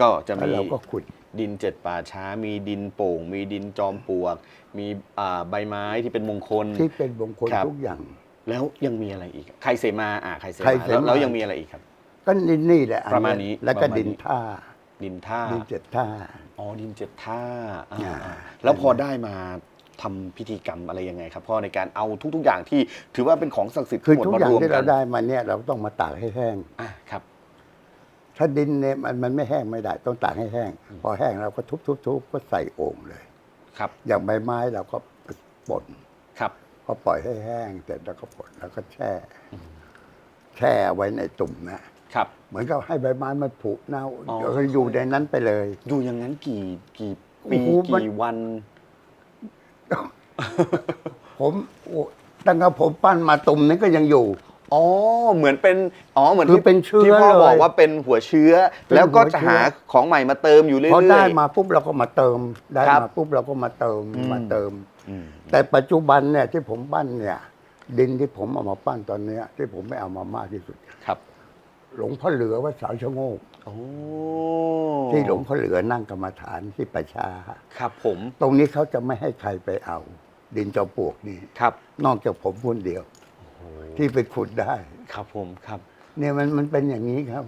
ก็จะแล้วมีเราก็ขุดดินเจ็ดป่าช้า มีดินโป่ง มีดินจอมปลวก มีอ่าใบไม้ที่เป็นมงคลที่เป็นมงคลครับทุกอย่าง แล้วยังมีอะไรอีก ใครเสมาอ่าใครเสใครมาเสมาแล้วแล้วยังมีอะไรอีกครับ ก็นี่นี่แหละอัประมาณนี้แล้วก็ประมาณนี้ดินท่า ดินท่าดินเจ็ดท่าอ๋อดินเจ็ดท่าอ่าอ่าอ่าแล้วพอได้มาทำพิธีกรรมอะไรยังไงครับพ่อในการเอาทุก ๆ อย่างที่ถือว่าเป็นของศักดิ์สิทธิ์คือทั้งหมดทุกมาอย่างรวมที่กัเรานได้มาเนี่ยเราต้องมาตากให้แห้งอะครับ ถ้าดินเนี่ยมันมันไม่แห้งไม่ได้ ต้องตากให้แห้ง พอแห้งเราก็ทุบๆๆก็ใส่โอ่งเลย ครับ อย่างใบไม้เราก็ป่นครับพอปล่อยให้แห้งเสร็จแล้วก็ป่นแล้วก็แช่ แช่ไว้ในตุ่มนะครับ เหมือนกับให้ใบไม้มันผุเน่าอ๋อ เดี๋ยวก็อยู่ในนั้นไปเลย อยู่อย่างนั้นกี่กี่โอ้ปีโหมัน กี่วัน ผมโอ้ตั้งแต่ผมปั้นมาตุ่มนั้นก็ยังอยู่ อ๋อเหมือนเป็นอ๋อเหมือนคือที่เป็นเชื้อที่พ่อเลยบอกว่าเป็นหัวเชื้อ เป็นแล้วก็หัวเชื้อจะหาของใหม่มาเติมอยู่เรื่อยพอๆได้มาปุ๊บเราก็มาเติมได้ครับมาปุ๊บเราก็มาเติมอืม มาเติม อืมแต่ปัจจุบันเนี่ยที่ผมปั้นเนี่ย ดินที่ผมเอามาปั้นตอนเนี้ย ที่ผมไม่เอามามากที่สุด ครับหลวงพ่อเหลือวัดเสาชะโงกโอ้ที่หลวงพ่อเหลือนั่งกรรมฐานที่ประชา ครับผมตรงนี้เขาจะไม่ให้ใครไปเอา ดินจอมปลวกนี่ครับ นอกจากผมคนเดียว ที่ไปขุดได้ครับผมครับ เนี่ยมันมันเป็นอย่างนี้ครับ